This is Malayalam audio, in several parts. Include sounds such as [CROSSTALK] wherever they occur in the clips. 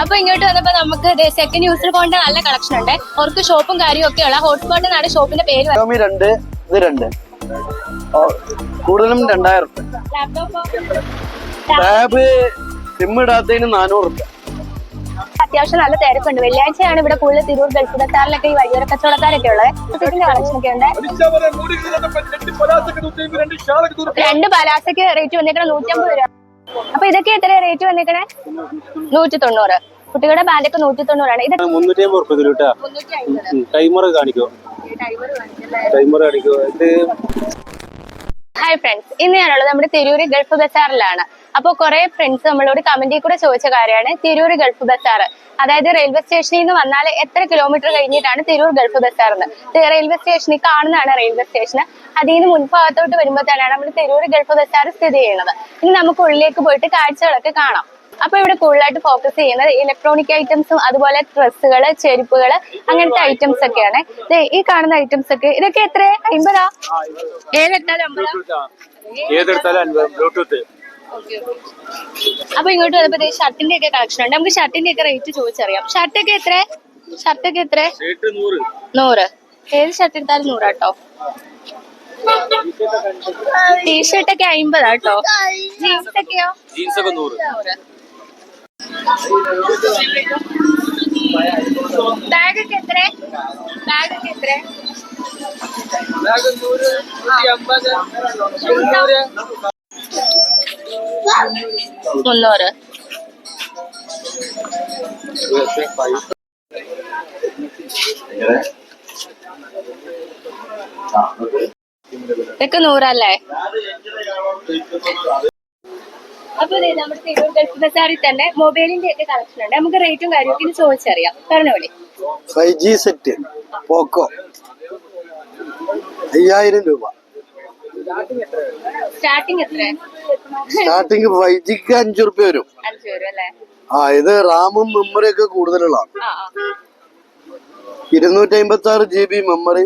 അപ്പൊ ഇങ്ങോട്ട് വന്നപ്പോ നമുക്ക് സെക്കൻഡ് യൂസർ ഫോണിന്റെ നല്ല കളക്ഷൻ ഉണ്ട്. ഓർക്ക് ഷോപ്പും കാര്യവും ഒക്കെ ഉള്ള ഹോട്ട്സ്പോട്ട് എന്നാണ് ഷോപ്പിന്റെ പേര് രണ്ട് ഇത് രണ്ട്. കൂടുതലും രണ്ടായിരം ലാപ്ടോപ്പ് ടാബ് സിം ഇടാത്തതിന് നാനൂറ് റുപ്യ അത്യാവശ്യം നല്ല തിരക്കുണ്ട്. വെള്ളിയാഴ്ചയാണ് ഇവിടെ കൂടുതൽ തിരൂർ ഗൾഫ് ബസാറിലൊക്കെ ഈ വഴിയോര കച്ചവടക്കാരൊക്കെ ഉള്ളത്. സെറ്റിന്റെ കളക്ഷൻ [LAUGHS] ഒക്കെ ഉണ്ട്. രണ്ട് പലാസക്ക് റേറ്റ് വന്നേക്കണം നൂറ്റമ്പത് രൂപ. അപ്പൊ ഇതൊക്കെ എത്ര റേറ്റ് വന്നേക്കണേ? നൂറ്റി തൊണ്ണൂറ് കുട്ടികളുടെ ബാഗൊക്കെ നൂറ്റി തൊണ്ണൂറാണ് ഇത് മുന്നൂറ്റി അമ്പത് ടൈമർ കാണിക്കോ? ടൈമർ കാണിക്കോ? ഇത് ഹായ് ഫ്രണ്ട്സ് ഇന്ന് ഞാനുള്ളത് നമ്മുടെ തിരൂര് ഗൾഫ് ബസാറിലാണ്. അപ്പോൾ കുറെ ഫ്രണ്ട്സ് നമ്മളോട് കമന്റിൽ കൂടെ ചോദിച്ച കാര്യമാണ് തിരൂര് ഗൾഫ് ബസാർ. അതായത് റെയിൽവേ സ്റ്റേഷനിൽ നിന്ന് വന്നാൽ എത്ര കിലോമീറ്റർ കഴിഞ്ഞിട്ടാണ് തിരൂർ ഗൾഫ് ബസാർ എന്ന് റെയിൽവേ സ്റ്റേഷനിൽ കാണുന്നതാണ് റെയിൽവേ സ്റ്റേഷൻ അതിൽ നിന്ന് മുൻഭാഗത്തോട്ട് വരുമ്പോൾ തന്നെയാണ് നമ്മുടെ തിരൂർ ഗൾഫ് ബസാർ സ്ഥിതി ചെയ്യുന്നത്. ഇനി നമുക്ക് ഉള്ളിലേക്ക് പോയിട്ട് കാഴ്ചകളൊക്കെ കാണാം. അപ്പൊ ഇവിടെ കൂടുതലായിട്ട് ഫോക്കസ് ചെയ്യുന്നത് ഇലക്ട്രോണിക് ഐറ്റംസും അതുപോലെ ഡ്രസ്സുകൾ ചെരുപ്പുകൾ അങ്ങനത്തെ ഐറ്റംസ് ഒക്കെയാണ്. ഈ കാണുന്ന ഐറ്റംസ് ഒക്കെ ഇതൊക്കെ എത്ര അമ്പതാ? ഏതെടുത്താലും അമ്പതാ ബ്ലൂടൂത്ത് അപ്പൊ ഇങ്ങോട്ട് വന്നപ്പോ ഷർട്ടിന്റെ ഒക്കെ കളക്ഷൻ ഉണ്ട്. നമുക്ക് ഷർട്ടിന്റെ ഒക്കെ റേറ്റ് ചോദിച്ചറിയാം. ഷർട്ട് ഒക്കെ എത്ര ഷർട്ട് ഒക്കെ എത്ര നൂറ്. ഏത് ഷർട്ട് എടുത്താലും നൂറാട്ടോ. ടീഷർട്ട് ഒക്കെ അമ്പതാട്ടോ ജീൻസ് ഒക്കെയോ ജീൻസ് ഒക്കെ നൂറ്. നൂറ് ബാഗ് ഒക്കെ എത്ര ബാഗ് ഒക്കെ എത്ര മുന്നൂറ്. ഇതൊക്കെ നൂറല്ലേ? അപ്പൊ നമ്മുടെ തിരൂർ ഗൾഫ് ബസാറിൽ തന്നെ മൊബൈലിന്റെ ഒക്കെ കളക്ഷൻ ഉണ്ട്. നമുക്ക് റേറ്റും കാര്യമൊക്കെ ചോദിച്ചറിയാം. പറഞ്ഞോളി ഫൈവ് ജി സെറ്റ് പോക്കോ. അയ്യായിരം രൂപ. സ്റ്റാർട്ടിംഗ് എത്ര സ്റ്റാർട്ടിംഗ് ഫൈവ് ജിക്ക് അഞ്ചു റുപ്യ വരും. അഞ്ചു വരും അല്ലേ? ആ ഇത് റാമും മെമ്മറി ഒക്കെ കൂടുതലുള്ളതാണ്. ആ ഇരുന്നൂറ്റി അമ്പത്തി ആറ് ജി ബി മെമ്മറി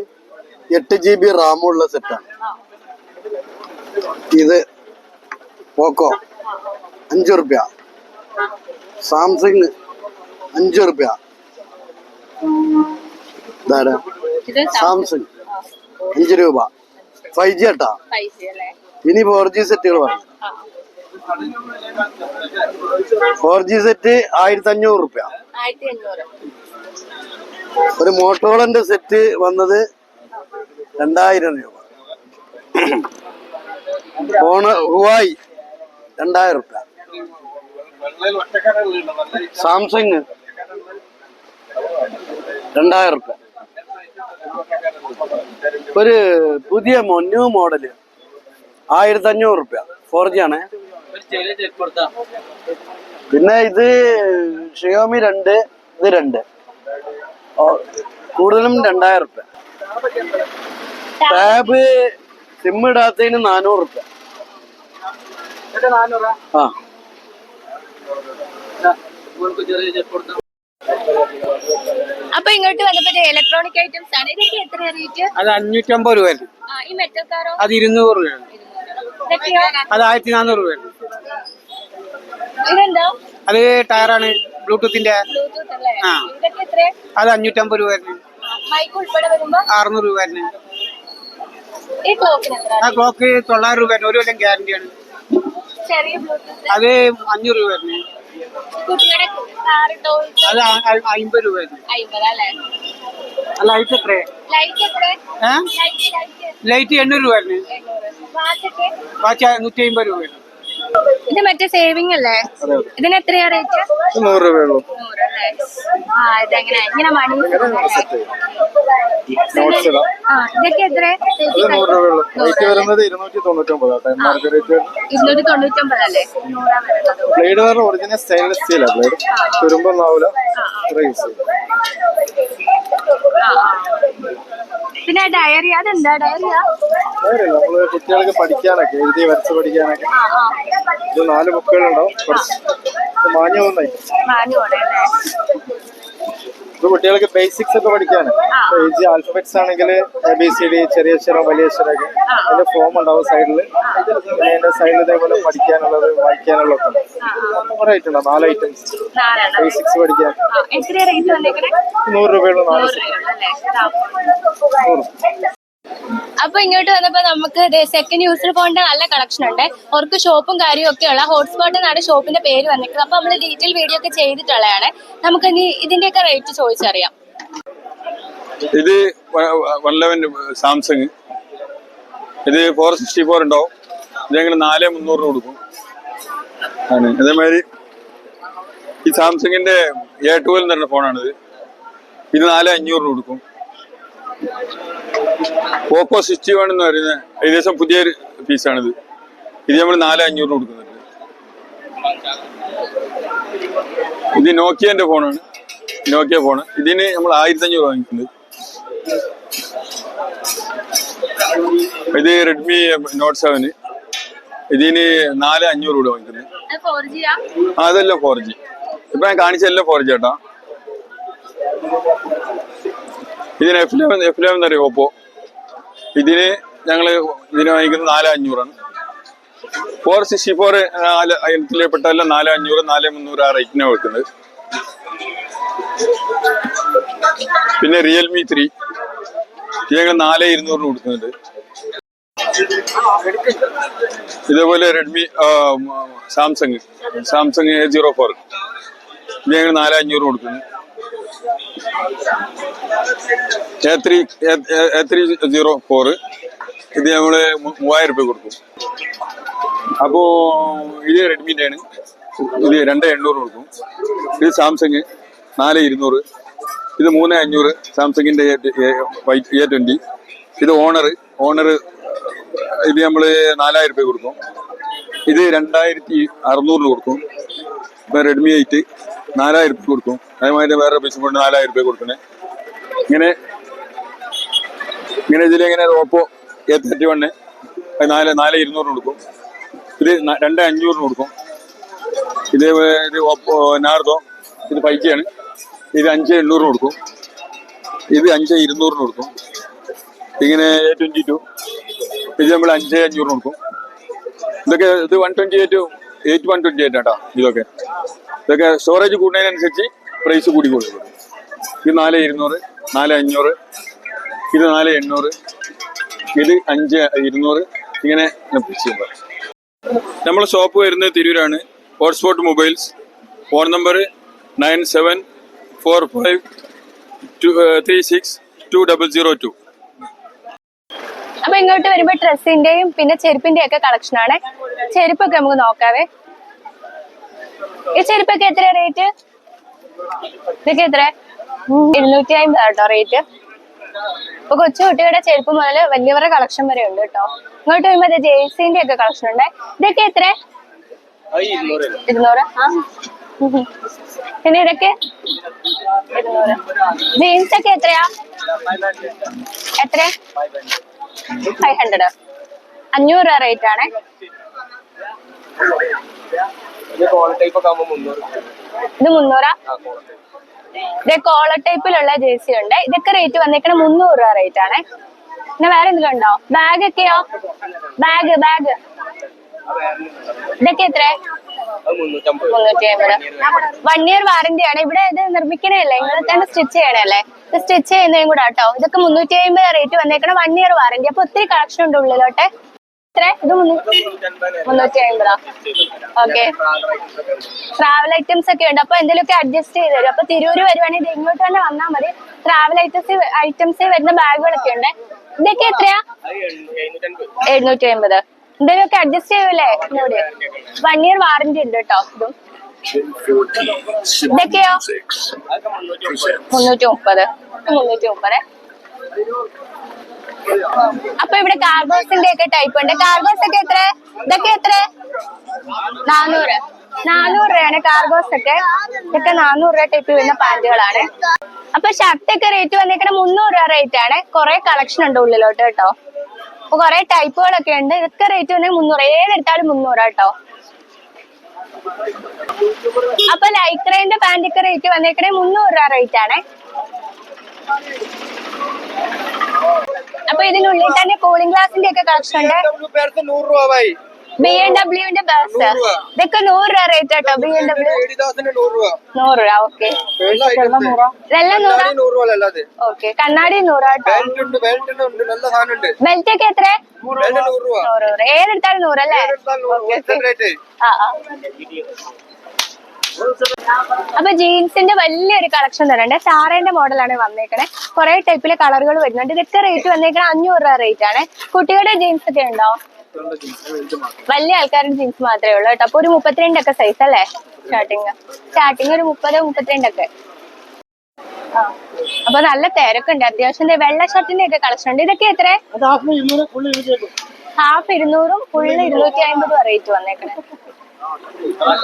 എട്ട് ജി ബി റാമും ഉള്ള സെറ്റാണ് ഇത് പോക്കോ. അഞ്ചു റുപ്യ സാംസങ് അഞ്ചു റുപ്യ സാംസങ്. അഞ്ച് രൂപ. ഫൈവ് ജി ആട്ടാ? ഇനി ഫോർ ജി സെറ്റുകൾ പറഞ്ഞു ഫോർ ജി സെറ്റ് ആയിരത്തി അഞ്ഞൂറ് റുപ്യ ഒരു മോട്ടോളന്റെ സെറ്റ് വന്നത് രണ്ടായിരം രൂപ. ഫോണ് ഹുവായി രണ്ടായിരം റുപ്യ സാംസങ്. രണ്ടായിരം റുപ്യ. ഒരു പുതിയ ന്യൂ മോഡൽ ആയിരത്തി അഞ്ഞൂറ് റുപ്യ. ഫോർ ജി ആണ്. പിന്നെ ഇത് ഷിയോമി രണ്ട് ഇത് രണ്ട്. കൂടുതലും രണ്ടായിരം റുപ്യ. ടാബ് സിം ഇടാത്തതിന് നാനൂറ് റുപ്യ. ആ. അപ്പൊ ഇങ്ങോട്ട് വന്നപ്പോ ഇലക്ട്രോണിക് ഐറ്റംസ് ആണ്. ഇതൊക്കെ എത്ര റേറ്റ് അത് അഞ്ഞൂറ്റമ്പത് രൂപ ഈ മെറ്റൽ കാറോ അത് ഇരുന്നൂറ് രൂപയാണ്. അത് ആയിരത്തി നാനൂറ് രൂപ ഇതെന്താ? അത് ടയറാണ്. ബ്ലൂടൂത്തിന്റെ ആ. അത് അഞ്ഞൂറ്റമ്പത് രൂപ അറുന്നൂറ് രൂപ ആ ക്ലോക്ക് തൊള്ളായിരം രൂപ ഒരു കൊല്ലം ഗ്യാരണ്ടിയാണ് ചെറിയ ബ്ലൂടൂത്ത് അത് അഞ്ഞൂറ് രൂപ വരുന്നത് കുട്ടിയുടെ കാറ് ടോയ്സ് അത് അമ്പത് രൂപ ലൈറ്റ് എത്ര ലൈറ്റ് എത്ര ലൈറ്റ് എണ്ണൂറ് രൂപ വരുന്നത് വാച്ച് നൂറ്റി അമ്പത് രൂപ ഇത് മറ്റേ സേവിങ് അല്ലേ? ഇതിന് എത്രയാ റേറ്റ് നൂറ് രൂപയുള്ളൂ ആ ഇതെങ്ങനെ ഇങ്ങനെ മണി ഇതൊക്കെ എത്ര ഇരുന്നൂറ്റി തൊണ്ണൂറ്റൊമ്പത് അല്ലേ? ബ്ലേഡ് ഒറിജിനൽ സ്റ്റെയിൻലെസ് തുരുമ്പൊന്നാവൂല ആ. പിന്നെ ഡയറി അതെന്താ? ഡയറിയാ നമ്മൾ കുട്ടികൾക്ക് പഠിക്കാനൊക്കെ എഴുതി വരച്ച് പഠിക്കാനൊക്കെ. ഇത് നാല് ബുക്കുകളുണ്ടാവും. കുറച്ച് ഇത് മാഞ്ഞു പോണേ ഇത് കുട്ടികൾക്ക് ബേസിക്സ് ഒക്കെ പഠിക്കാണ് എ ജി ആൽഫബറ്റ്സ് ആണെങ്കിൽ എ ബി സി ഡി ചെറിയ അക്ഷരം വലിയ അക്ഷരമൊക്കെ അതിന്റെ ഫോം ഉണ്ടാവും സൈഡിൽ അതിന്റെ സൈഡിൽ ഇതേപോലെ പഠിക്കാനുള്ളത് വായിക്കാനുള്ളത് കുറെ ഐറ്റം ഉണ്ടാവും നാല് ഐറ്റംസ് ബേസിക്സ് പഠിക്കാൻ. നൂറ് രൂപയുള്ള നാല് നൂറ്. അപ്പൊ ഇങ്ങോട്ട് വന്നപ്പോ നമുക്ക് സെക്കൻഡ് യൂസിൽ പോകേണ്ട നല്ല കളക്ഷൻ ഉണ്ട്. ഓർക്ക് ഷോപ്പും കാര്യവും ഒക്കെ ഉള്ള ഹോട്ട്സ്പോട്ട് എന്നാണ് ഷോപ്പിന്റെ പേര് വന്നിട്ട് അപ്പൊ നമ്മൾ ഡീറ്റെയിൽ വീഡിയോ ഒക്കെ ചെയ്തിട്ടുള്ളതാണ്. നമുക്ക് ഇനി ഇതിന്റെയൊക്കെ റേറ്റ് ചോദിച്ചറിയാം. ഇത് വൺ ലെവൻ സാംസങ്. ഇത് ഫോർ സിക്സ്റ്റി ഫോർ ഉണ്ടാവും. ഇത് നാല് മുന്നൂറിന് കൊടുക്കും. ആണ്. അതേമാതിരി ഈ സാംസങ്ങിന്റെ എ ട്വൽവ് എന്ന് പറഞ്ഞ ഫോണാണിത് ഇത് നാല് അഞ്ഞൂറിന് കൊടുക്കും. പോക്കോ സിക്സ്റ്റി വൺ എന്ന് പറയുന്ന ഏകദേശം പുതിയൊരു പീസാണിത് ഇത് നമ്മൾ നാല് അഞ്ഞൂറിന് കൊടുക്കുന്നുണ്ട്. ഇത് നോക്കിയന്റെ ഫോണാണ് നോക്കിയ ഫോണ് ഇതിന് നമ്മൾ ആയിരത്തി അഞ്ഞൂറ് വാങ്ങിക്കുന്നത് ഇത് റെഡ്മി നോട്ട് സെവന് ഇതിന് നാല് അഞ്ഞൂറ് കൂടെ വാങ്ങിക്കുന്നത് അതെല്ലാം ഫോർ ജി ഇപ്പൊ ഞാൻ കാണിച്ചെല്ലാം ഫോർ ജി ചേട്ടാ ഇതിന് എഫ് ലെവൻ എഫ് ലെവൻ എന്നറിയോ ഓപ്പോ ഇതിന് ഞങ്ങൾ ഇതിന് വാങ്ങിക്കുന്നത് നാല് അഞ്ഞൂറാണ്. ഫോർ സിക്സ്റ്റി ഫോർ നാല് ഇനത്തിൽപ്പെട്ടെല്ലാം നാല് അഞ്ഞൂറ് നാല് മുന്നൂറ് ആ റേറ്റിനാണ് വെക്കുന്നത് പിന്നെ റിയൽമി ത്രീ ഇത് ഞങ്ങൾ നാല് ഇരുന്നൂറിന് കൊടുക്കുന്നുണ്ട്. ഇതേപോലെ Redmi Samsung Samsung A zero four ഇത് ഞങ്ങൾ നാല് അഞ്ഞൂറ് കൊടുക്കുന്നു. A three A three zero four ഇത് നമ്മൾ മൂവായിരം രൂപ കൊടുക്കും. അപ്പോ ഇത് റെഡ്മിന്റെ ആണ് ഇത് രണ്ട് എണ്ണൂറ് കൊടുക്കും. ഇത് സാംസങ് നാല് ഇരുന്നൂറ്. ഇത് മൂന്ന് അഞ്ഞൂറ്. സാംസങ്ങിന്റെ എ ട്വന്റി ഇത് ഓണർ ഓണർ ഇത് നമ്മൾ നാലായിരം രൂപ കൊടുക്കും. ഇത് രണ്ടായിരത്തി അറുന്നൂറിന് കൊടുക്കും. ഇപ്പൊ റെഡ്മി എയ്റ്റ് നാലായിരം രൂപ കൊടുക്കും അതേമാതിരി വേറെ പൈസ കൊണ്ട് നാലായിരം രൂപ കൊടുക്കണേ ഇങ്ങനെ ഇങ്ങനെ ഇതിലിങ്ങനെ ഓപ്പോ എ തേർട്ടി വണ്ണ് നാല് നാല് ഇരുന്നൂറിന് കൊടുക്കും. ഇത് രണ്ട് അഞ്ഞൂറിന് കൊടുക്കും. ഇത് ഇത് ഓപ്പോ നാർദോ ഇത് ഫൈവ് ജി ആണ്. ഇത് അഞ്ച് എണ്ണൂറിന് കൊടുക്കും. ഇത് അഞ്ച് ഇരുന്നൂറിന് കൊടുക്കും. ഇങ്ങനെ എ ട്വന്റി ടു ഇത് നമ്മൾ അഞ്ച് അഞ്ഞൂറിന് കൊടുക്കും. ഇതൊക്കെ ഇത് one twenty eight eight one twenty eight ആട്ടോ ഇതൊക്കെ. ഇതൊക്കെ സ്റ്റോറേജ് കൂടുന്നതിനനുസരിച്ച് പ്രൈസ് കൂടി കൊടുക്കും ഇത് നാല് ഇരുന്നൂറ് നാല് അഞ്ഞൂറ് ഇത് നാല് എണ്ണൂറ് ഇത് അഞ്ച് ഇരുന്നൂറ് ഇങ്ങനെ നമ്മൾ ഷോപ്പ് വരുന്നത് തിരൂരാണ്. Hotspot Mobiles phone number nine seven four five two three six two double zero two അപ്പൊ ഇങ്ങോട്ട് വരുമ്പോ ഡ്രസ്സിന്റെയും പിന്നെ ചെരുപ്പിന്റെയും ഒക്കെ കളക്ഷൻ ആണ്. ചെരുപ്പൊക്കെ നമുക്ക് നോക്കാവേ. ഈ ചെരുപ്പൊക്കെ എത്ര റേറ്റ് ഇതൊക്കെ എത്ര ഇരുന്നൂറ്റി അമ്പത് കേട്ടോ റേറ്റ് ഇപ്പൊ കൊച്ചു കുട്ടികളുടെ ചെരുപ്പ് മുതൽ വലിയവരുടെ കളക്ഷൻ വരെ ഉണ്ട് കേട്ടോ ഇങ്ങോട്ട് വരുമ്പോ ജേഴ്സിന്റെ ഒക്കെ കളക്ഷൻ ഉണ്ട്. ഇതൊക്കെ എത്ര ഇരുന്നൂറ്. ആ. പിന്നെ ഇതൊക്കെ? ഇരുന്നൂറ്. ജീൻസ് ഒക്കെ എത്രയാ? എത്ര ഫൈവ് ഹൺഡ്രഡ് അഞ്ഞൂറ് രൂപ റേറ്റ് ആണ്. ഇത് മുന്നൂറാ ഇത് കോളർ ടൈപ്പിലുള്ള ജേഴ്സി ഉണ്ട്. ഇതൊക്കെ റേറ്റ് വന്നേക്കണ മുന്നൂറ് രൂപ റേറ്റ് ആണേ. പിന്നെ വേറെ എന്തെങ്കിലും ഉണ്ടോ? ബാഗ് ഒക്കെയോ? ബാഗ് ബാഗ് ഇതൊക്കെ എത്ര മുന്നൂറ്റി അമ്പത് വൺ ഇയർ വാറന്റി ആണ്. ഇവിടെ ഇത് നിർമ്മിക്കണല്ലേ നിങ്ങൾ തന്നെ സ്റ്റിച്ച് ചെയ്യണല്ലേ ഇത് സ്റ്റിച്ച് ചെയ്യുന്നതും കൂടെ കേട്ടോ ഇതൊക്കെ മുന്നൂറ്റി അമ്പത് റേറ്റ് വന്നേക്കണ വൺ ഇയർ വാറന്റി അപ്പൊ ഒത്തിരി കളക്ഷൻ ഉണ്ട് ഉള്ളിലോട്ടെ. ഇത് മുന്നൂറ്റി അമ്പതാ ഓക്കെ. ട്രാവൽ ഐറ്റംസ് ഒക്കെ ഉണ്ട്. അപ്പൊ എന്തെങ്കിലുമൊക്കെ അഡ്ജസ്റ്റ് ചെയ്ത് തരും. അപ്പൊ തിരൂര് വരുവാണെങ്കിൽ ഇങ്ങോട്ട് തന്നെ വന്നാൽ മതി. ട്രാവൽ ഐറ്റംസ് ഐറ്റംസ് വരുന്ന ബാഗുകളൊക്കെ ഉണ്ട്. ഇതൊക്കെ എത്രയാ? എഴുന്നൂറ്റി അമ്പത് എന്തെങ്കിലുമൊക്കെ അഡ്ജസ്റ്റ് ചെയ്യൂലേ? ഇങ്ങോട്ട്. വൺ ഇയർ വാറന്റി ഉണ്ട് കേട്ടോ ഇതും. ഇതൊക്കെയോ? മുന്നൂറ്റി മുപ്പത് മുന്നൂറ്റി മുപ്പത് അപ്പൊ ഇവിടെ കാർഗോസിന്റെ ഒക്കെ ടൈപ്പ് ഉണ്ട്. കാർഗോസ് ഒക്കെ എത്ര? ഇതൊക്കെ എത്ര? നാനൂറ്. നാനൂറ് രൂപയാണ് കാർഗോസ് ഒക്കെ. ഇതൊക്കെ നാനൂറ് രൂപ ടൈപ്പ് വരുന്ന പാന്റുകളാണ് അപ്പൊ ഷർട്ട് ഒക്കെ റേറ്റ് വന്നേക്കണ മുന്നൂറ് രൂപ റേറ്റ് ആണ്. കുറെ കളക്ഷൻ ഉണ്ട് ഉള്ളിലോട്ട് കേട്ടോ. അപ്പൊ കുറെ ടൈപ്പുകളൊക്കെ ഉണ്ട്. ഇതൊക്കെ റേറ്റ് വന്നാൽ മുന്നൂറ്. ഏതെടുത്താലും മുന്നൂറ് കേട്ടോ. അപ്പൊ ലൈക്രേന്റെ പാന്റൊക്കെ റേറ്റ് വന്നേക്കണേ മുന്നൂറ് രൂപ റേറ്റ് ആണ്. അപ്പൊ ഇതിനുള്ളിൽ തന്നെ കൂളിംഗ് ഗ്ലാസിന്റെ ഒക്കെ കളക്ഷൻ ഉണ്ട്. നൂറ് രൂപ ഭായി ബി എം ഡബ്ല്യുവിന്റെ ബസ് ഇതൊക്കെ നൂറ് രൂപ റേറ്റ് കേട്ടോ ബി എം ഡബ്ല്യു നൂറ് രൂപ. നൂറ് രൂപ ഓക്കെ ഓക്കെ കണ്ണാടി നൂറ് ബെൽറ്റ് ഉണ്ട് ബെൽറ്റ് ഉണ്ട് നല്ല സാധനം ഉണ്ട്. ബെൽറ്റ് ഒക്കെ എത്ര നൂറ് ഏതെടുത്താലും നൂറല്ലേ ആ ആ. അപ്പൊ ജീൻസിന്റെ വലിയൊരു കളക്ഷൻ തരണ്ട് സാറേന്റെ മോഡലാണ് വന്നേക്കണേ. കുറെ ടൈപ്പിലെ കളറുകൾ വരുന്നുണ്ട്. ഇതൊക്കെ റേറ്റ് വന്നേക്കണ? അഞ്ഞൂറ് രൂപ റേറ്റ് ആണ്. കുട്ടികളുടെ ജീൻസ് ഒക്കെ ഉണ്ടോ? വലിയ ആൾക്കാരുടെ ജീൻസ് മാത്രമേ ഉള്ളൂ കേട്ടോ. അപ്പൊ ഒരു മുപ്പത്തിരണ്ടൊക്കെ സൈസ് അല്ലേ? സ്റ്റാർട്ടിങ് സ്റ്റാർട്ടിങ് ഒരു മുപ്പത് മുപ്പത്തിരണ്ടൊക്കെ അപ്പൊ നല്ല തിരക്കുണ്ട്. അത്യാവശ്യം വെള്ള ഷർട്ടിന്റെ ഒക്കെ കളക്ഷൻ ഉണ്ട്. ഇതൊക്കെ എത്ര ഹാഫ് ഇരുന്നൂറും ഫുള്ള് ഇരുന്നൂറ്റി അമ്പതും. റേറ്റ് വന്നേക്കണേ.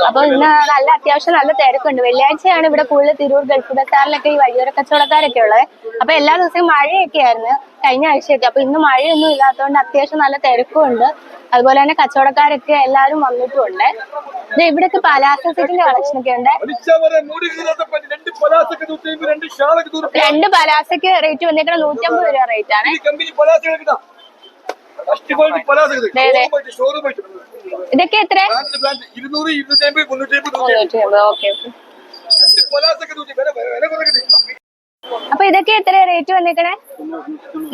അപ്പൊ ഇന്ന് നല്ല അത്യാവശ്യം നല്ല തിരക്കുണ്ട്. വെള്ളിയാഴ്ചയാണ് ഇവിടെ കൂടുതൽ തിരൂർ ഗൾഫ് ബസാറിലൊക്കെ ഈ വഴിയോര കച്ചവടക്കാരൊക്കെ ഉള്ളത്. അപ്പൊ എല്ലാ ദിവസവും മഴയൊക്കെ ആയിരുന്നു കഴിഞ്ഞ ആഴ്ചയൊക്കെ. അപ്പൊ ഇന്ന് മഴയൊന്നും ഇല്ലാത്തതുകൊണ്ട് അത്യാവശ്യം നല്ല തിരക്കും ഉണ്ട്. അതുപോലെ തന്നെ കച്ചവടക്കാരൊക്കെ എല്ലാവരും വന്നിട്ടുണ്ട് ഇത് ഇവിടൊക്കെ പലാസോ സെറ്റിന്റെ കളക്ഷൻ ഒക്കെ ഉണ്ട്. രണ്ട് പലാസക്ക് റേറ്റ് വന്നേക്കണ നൂറ്റമ്പത് രൂപ റേറ്റ് ആണ്. ഇതൊക്കെ എത്ര? അപ്പൊ ഇതൊക്കെ എത്ര റേറ്റ് വന്നേക്കണേ?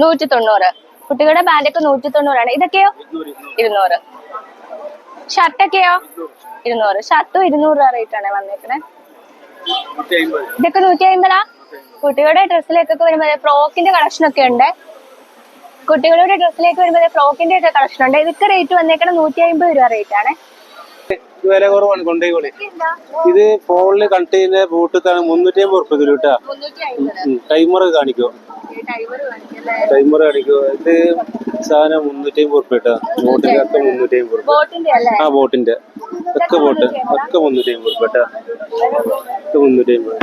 നൂറ്റി തൊണ്ണൂറ് കുട്ടികളുടെ ബാൻഡൊക്കെ നൂറ്റി തൊണ്ണൂറാണ് ഇതൊക്കെയോ? ഇരുന്നൂറ്. ഷർട്ടൊക്കെയോ? ഇരുന്നൂറ്. ഷർട്ടും ഇരുന്നൂറ് രൂപ റേറ്റ് ആണ് വന്നേക്കണേ. ഇതൊക്കെ നൂറ്റി അമ്പതാ കുട്ടികളുടെ ഡ്രസ്സിലേക്കൊക്കെ വരുമ്പോ ഫ്രോക്കിന്റെ കളക്ഷൻ ഒക്കെ ഉണ്ട്? കുട്ടികളുടെ ഡ്രസ്സിലേക്ക് വരുമ്പോൾ ഫ്രോക്കിന്റെ ഒക്കെ കളക്ഷൻ ഉണ്ട്. ഇതൊക്കെ റേറ്റ് വന്നേക്കണം നൂറ്റി അമ്പത് രൂപ റേറ്റ് ആണ്. ഇത് വില കുറവാണ് കൊണ്ടേകോളി ഇത് ഫോണിൽ കണക്ട് ചെയ്യുന്ന ബ്ലൂടൂത്താണ് മുന്നൂറ്റി അമ്പത് റുപ്യ തരും കേട്ടാ ടൈമർ കാണിക്കോ? ടൈമർ കാണിക്കോ? ഇത് സാധനം മുന്നൂറ്റി അമ്പത് റുപ്യ കേട്ടാ. ബോട്ടിന്റെ ഒക്കെ മുന്നൂറ്റി അമ്പത് റുപ്യ ആ ബോട്ടിന്റെ. ഒക്കെ ബോട്ട്. ഒക്കെ മുന്നൂറ്റി അമ്പത് റുപ്യ കേട്ടാ. ഒക്കെ മുന്നൂറ്റി അമ്പത്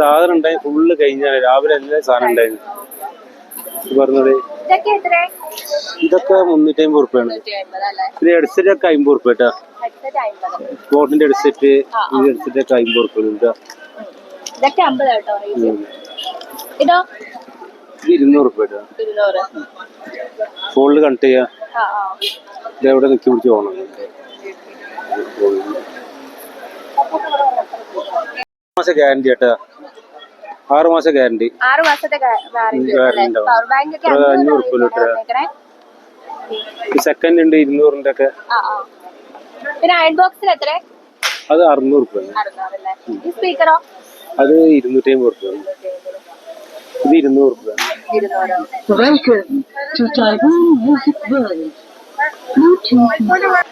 സാധനം ഉണ്ടായി ഫുള്ള് കഴിഞ്ഞാൽ രാവിലെ എല്ലാ സാധനം ഉണ്ടായിരുന്നു. പറഞ്ഞത് ഇതൊക്കെ മുന്നൂറ്റി അമ്പത് റുപ്യാണ് പിന്നെ ഇത് ഹെഡ്സെറ്റ് ഒക്കെ അമ്പത് റുപ്യ കേട്ടാ ബോട്ടിന്റെ ഹെഡ്സെറ്റ് ഈ ഹെഡ്സെറ്റ് ഒക്കെ അമ്പത് റുപ്യ കേട്ടാ ഇതൊക്കെ അമ്പത് കേട്ടോ റേറ്റ് ഇതോ ഇത് ഇരുന്നൂറ് റുപ്യ കേട്ടാ ഫോണിൽ കണക്ട് ചെയ്യാ ഇതെവിടെ ഇത് നിൽക്കി പിടിച്ച് പോകണം ഗ്യാരണ്ടി കേട്ടാ ആറ് മാസം ഗ്യാരണ്ടി. ആറ് മാസത്തെ പവർ ബാങ്ക് ഒക്കെ അഞ്ഞൂറ് രൂപ ലിറ്റർ. സെക്കൻഡ് ഉണ്ട് ഇരുന്നൂറിന്റെ ഒക്കെ. ആ ആ. പിന്നെ അയൺ ബോക്സിൽ എത്ര അത് അറുന്നൂറ് സ്പീക്കറോ അത് ഇരുന്നൂറ്റി അമ്പത് റുപ്യ ഇത് ഇരുന്നൂറ് റുപ്യ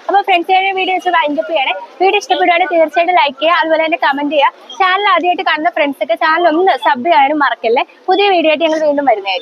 അപ്പൊ ഫ്രണ്ട്സിന്റെ വീഡിയോസ് വൈൻഡപ്പ് പ്രിയാണ് വീഡിയോ ഇഷ്ടപ്പെടുവാണെങ്കിൽ തീർച്ചയായിട്ടും ലൈക്ക് ചെയ്യുക അതുപോലെ തന്നെ കമന്റ് ചെയ്യുക. ചാനൽ ആദ്യമായിട്ട് കാണുന്ന ഫ്രണ്ട്സ് ഒക്കെ ചാനൽ ഒന്ന് സബ് ചെയ്യാനും മറക്കല്ലേ? പുതിയ വീഡിയോ ആയിട്ട് ഞങ്ങൾ വീണ്ടും വരുന്നതായിരിക്കും.